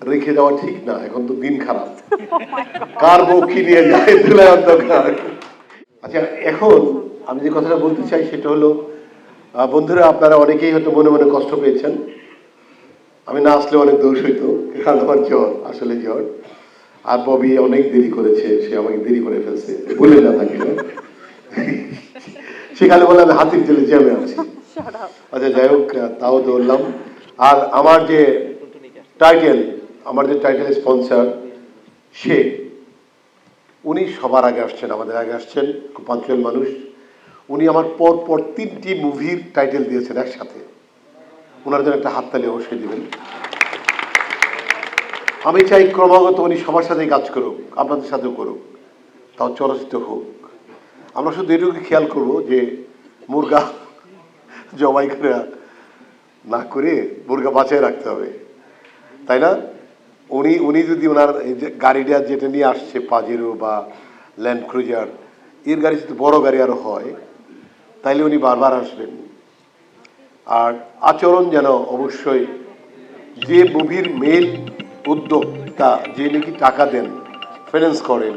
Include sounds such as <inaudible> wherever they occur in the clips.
রেখে যাওয়া ঠিক না এখন তো দিন খারাপ। <laughs> কার বউ কি নিয়ে যায় অন্ধকার। আচ্ছা এখন আমি যে কথাটা বলতে চাই সেটা হলো বন্ধুরা আপনারা অনেকেই হয়তো মনে মনে কষ্ট পেয়েছেন। আমি না আসলে অনেক দোষ হইতো কারণ আমার জ্বর আসলে জ্বর। আর ববি অনেক দেরি করেছে সে আমাকে দেরি করে ফেলছে বলে না তাকে না? সেখানে বলে আমি হাতির জেলে জ্যামে আছি। আচ্ছা যাই হোক তাও দৌড়লাম আর আমার যে টাইটেল আমার যে টাইটেল স্পন্সর সে, উনি সবার আগে আসছেন, আমাদের আগে আসছেন, খুব পাঞ্চুয়াল মানুষ। উনি আমার পর পর তিনটি মুভির টাইটেল দিয়েছেন একসাথে। ওনার জন্য একটা হাততালি অবশ্যই দিবেন। আমি চাই ক্রমাগত উনি সবার সাথেই কাজ করুক, আপনাদের সাথেও করুক, তাও চলচ্চিত্র হোক। আমরা শুধু এটুকু খেয়াল করব যে মুরগা জবাই করে না করে মুরগা বাঁচায় রাখতে হবে। তাই না? উনি উনি যদি ওনার গাড়িটা যেটা নিয়ে আসছে পাজেরো বা ল্যান্ড ক্রুজার এর গাড়ি যদি বড় গাড়ি আরও হয়, তাইলে উনি বারবার আসবেন। আর আচরণ যেন অবশ্যই যে মুভির মেন উদ্যোক্তা, যে নাকি টাকা দেন ফাইন্যান্স করেন,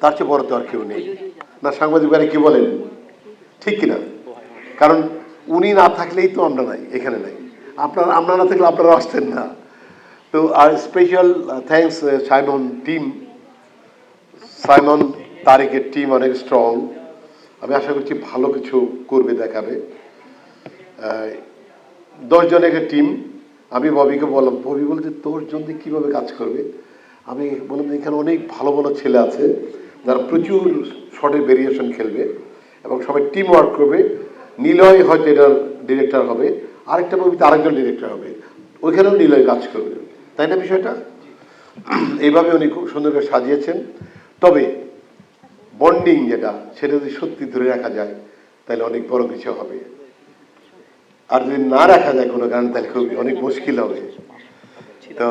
তার চেয়ে বড় তো আর কেউ নেই। না, সাংবাদিক ভাইরা কি বলেন? ঠিক কিনা? কারণ উনি না থাকলেই তো আমরা নাই, এখানে নাই। আপনার, আমরা না থাকলে আপনারা আসতেন না। তো আর special thanks Saimon team Saimon তারিকের team অনেক স্ট্রং আমি আশা করছি ভালো কিছু করবে দেখাবে। দশ জনের একটা টিম আমি ববিকে বললাম, ববি বলতে তোর জন্য কীভাবে কাজ করবে? আমি বললাম, এখানে অনেক ভালো ভালো ছেলে আছে, যারা প্রচুর শর্টের ভেরিয়েশন খেলবে এবং সবাই টিম ওয়ার্ক করবে। নিলয় হয়তো এটার ডিরেক্টর হবে, আরেকটা মুভিতে আরেকজন ডিরেক্টর হবে। ওইখানেও নিলয় কাজ করবে। তাই না বিষয়টা? এইভাবে উনি খুব সুন্দর করে সাজিয়েছেন। তবে বন্ডিং যেটা, সেটা যদি সত্যি ধরে রাখা যায়, তাহলে অনেক বড় কিছু হবে। আর যদি না রাখা যায় কোনো গান, তাহলে খুব অনেক মুশকিল হবে। তো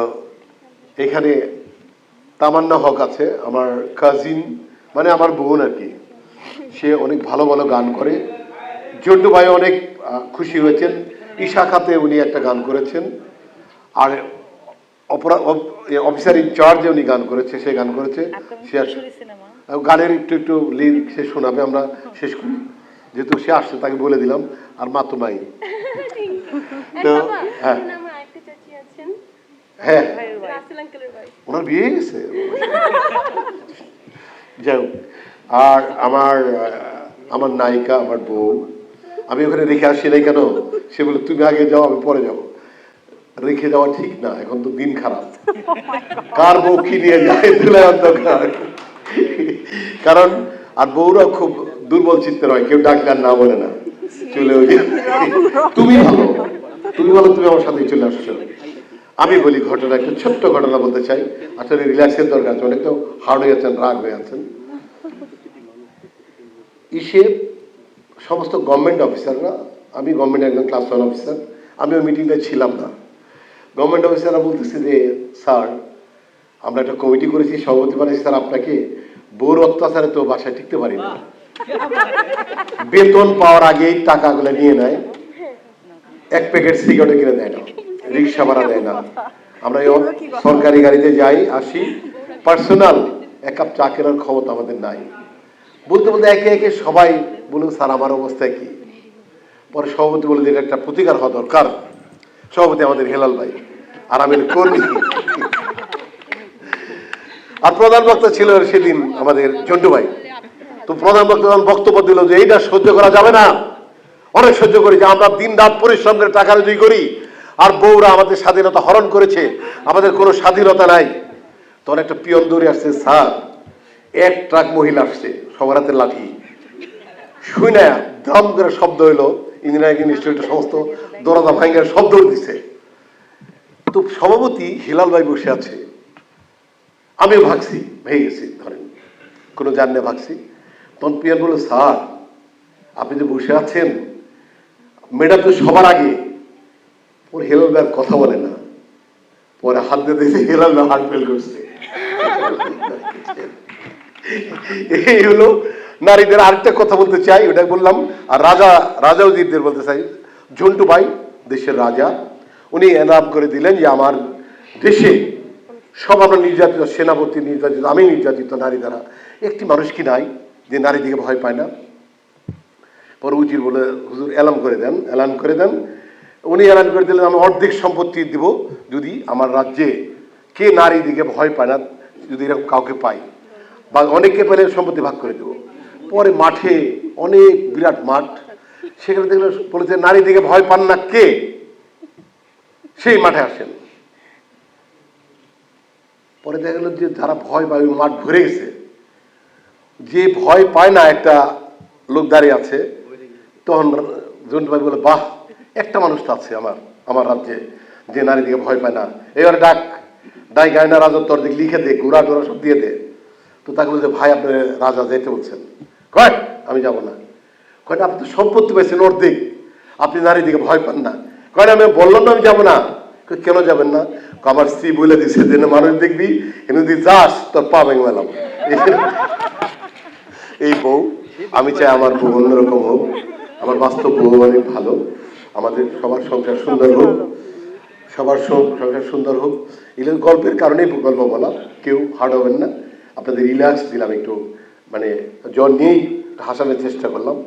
এখানে তামান্না হক আছে, আমার কাজিন মানে আমার বোন আর কি। সে অনেক ভালো ভালো গান করে। জন্টু ভাই অনেক খুশি হয়েছেন। ঈশা খাতে উনি একটা গান করেছেন। আর অফিসার ইনচার্জে উনি গান করেছে সে গান করেছে সে গানের একটু একটু লিরিক সে শোনাবে আমরা শেষ করি। যেহেতু সে আসছে তাকে বলে দিলাম আর মা তো নাই। তো হ্যাঁ। হ্যাঁ। ওনার বিয়ে গেছে যাই হোক আর আমার আমার নায়িকা আমার বউ আমি ওখানে রেখে আসি নাই কেন? সে বলে তুমি আগে যাও আমি পরে যাব। রেখে যাওয়া ঠিক না এখন তো দিন খারাপ। <laughs> কার বউ কি নিয়ে যায় কারণ আর বউরা খুব দুর্বল চিত্তের হয় কেউ ডাকলে আর না বলে না। চলে ওই <laughs> তুমি ভালো তুমি ভালো তুমি আমার সাথে চলে আসছো। আমি বলি ঘটনা একটা ছোট্ট ঘটনা বলতে চাই। আসলে রিল্যাক্সের দরকার আছে অনেক হার্ড হয়ে আছেন রাগ হয়ে আছেন ইসে সমস্ত গভর্নমেন্ট অফিসাররা আমি গভর্নমেন্ট একজন ক্লাস ওয়ান অফিসার আমি ওই মিটিংটা ছিলাম না। গভর্নমেন্ট অফিসাররা বলতেছে যে, স্যার, আমরা একটা কমিটি করেছি, সভাপতি বানিয়েছি স্যার, আপনাকে বোর অত্যাচারে তো বাসায় টিকতে পারি না। বেতন পাওয়ার আগেই টাকাগুলো নিয়ে নেয়। এক প্যাকেট সিগারেট কিনে দেয় না, রিক্সা ভাড়া দেয় না। আমরা সরকারি গাড়িতে যাই, আসি। পার্সোনাল এক কাপ চা কেনার ক্ষমতা আমাদের নাই। বলতে বলতে একে একে সবাই বলুন স্যার, আমার অবস্থায় কি? পরে সভাপতি বলে যে একটা প্রতিকার হওয়া দরকার। সভাপতি আমাদের হেলাল ভাই, আর আমি কর্মী। আর প্রধান বক্তা ছিল সেদিন আমাদের জন্টু ভাই। তো প্রধান বক্তা বক্তব্য দিল যে এইটা সহ্য করা যাবে না, অনেক সহ্য করি যে আমরা দিন রাত পরিশ্রম করে টাকা রুজি করি, আর বউরা আমাদের স্বাধীনতা হরণ করেছে, আমাদের কোনো স্বাধীনতা নাই। তখন একটা পিয়ন দৌড়ে আসছে, স্যার, এক ট্রাক মহিলা আসছে, সবার হাতে লাঠি। শুই না দাম করে শব্দ হইল ইঞ্জিনিয়ারিং ইনস্টিটিউটের সমস্ত দরজা ভাঙ্গার শব্দ দিছে। তো সভাপতি হিলাল ভাই বসে আছে। আমি ভাগছি, ভেঙে গেছি, ধরেন। কোনো জানে ভাগছি। তখন পিয়ান বলল, স্যার, আপনি যে বসে আছেন, ম্যাডাম তো সবার আগে। ওর হেলাল ভাই কথা বলে না। পরে হাত দিয়ে দিয়েছে হেলাল ভাই হার্ট ফেল করছে। এই হলো নারীদের আরেকটা কথা বলতে চাই, ওটা বললাম, আর রাজা রাজা উজিরদের বলতে চাই। ঝন্টু ভাই, দেশের রাজা, উনি এনাম করে দিলেন যে আমার দেশে সব আমরা নির্যাতিত, সেনাপতি নির্যাতিত, আমি নির্যাতিত নারী দ্বারা। একটি মানুষ কি নাই যে নারী দিকে ভয় পায় না? পরে উজির বলে, হুজুর, এলান করে দেন, এলান করে দেন। উনি এলান করে দিলেন, আমি অর্ধেক সম্পত্তি দিব যদি আমার রাজ্যে কে নারী দিকে ভয় পায় না, যদি এরকম কাউকে পাই। বা অনেককে পেলে সম্পত্তি ভাগ করে দেবো। পরে মাঠে অনেক বিরাট মাঠ, সেখানে দেখলে বলেছে, নারী দিকে ভয় পান না কে? সেই মাঠে আসেন। পরে দেখা গেল যে যারা ভয় পায় মাঠ ভরে গেছে। যে ভয় পায় না একটা লোক দাঁড়িয়ে আছে, তখন জন্টু ভাই বলে, বাহ, একটা মানুষ তো আছে আমার আমার রাজ্যে, যে নারী দিকে ভয় পায় না। এবার ডাক, ডাই গায়না, রাজত্ব, অর্ধেক লিখে দে ঘোরা টোরা সব দিয়ে দে। তো তাকে বলছে ভাই, আপনি রাজা যেতে বলছেন। কয়, আমি যাব না। কয় আপনি তো সম্পত্তি পাইছেন অর্ধেক। আপনি নারী দিকে ভয় পান না। কয় আমি বললাম না আমি যাব না। কেন যাবেন না? আমার স্ত্রী বলে দিছে যে মানুষ দেখবি যদি যাস, তোর পা ভেঙে মেলাম <laughs> এই বউ, আমি চাই আমার বউ অন্যরকম হোক। আমার বাস্তব বউ অনেক ভালো। আমাদের সবার সংসার সুন্দর হোক। সবার সংসার সুন্দর হোক। এগুলো গল্পের কারণেই গল্প বলা। কেউ হার্ড হবেন না। আপনাদের রিল্যাক্স দিলাম একটু। মানে জ্বর নিয়েই হাসানোর চেষ্টা করলাম।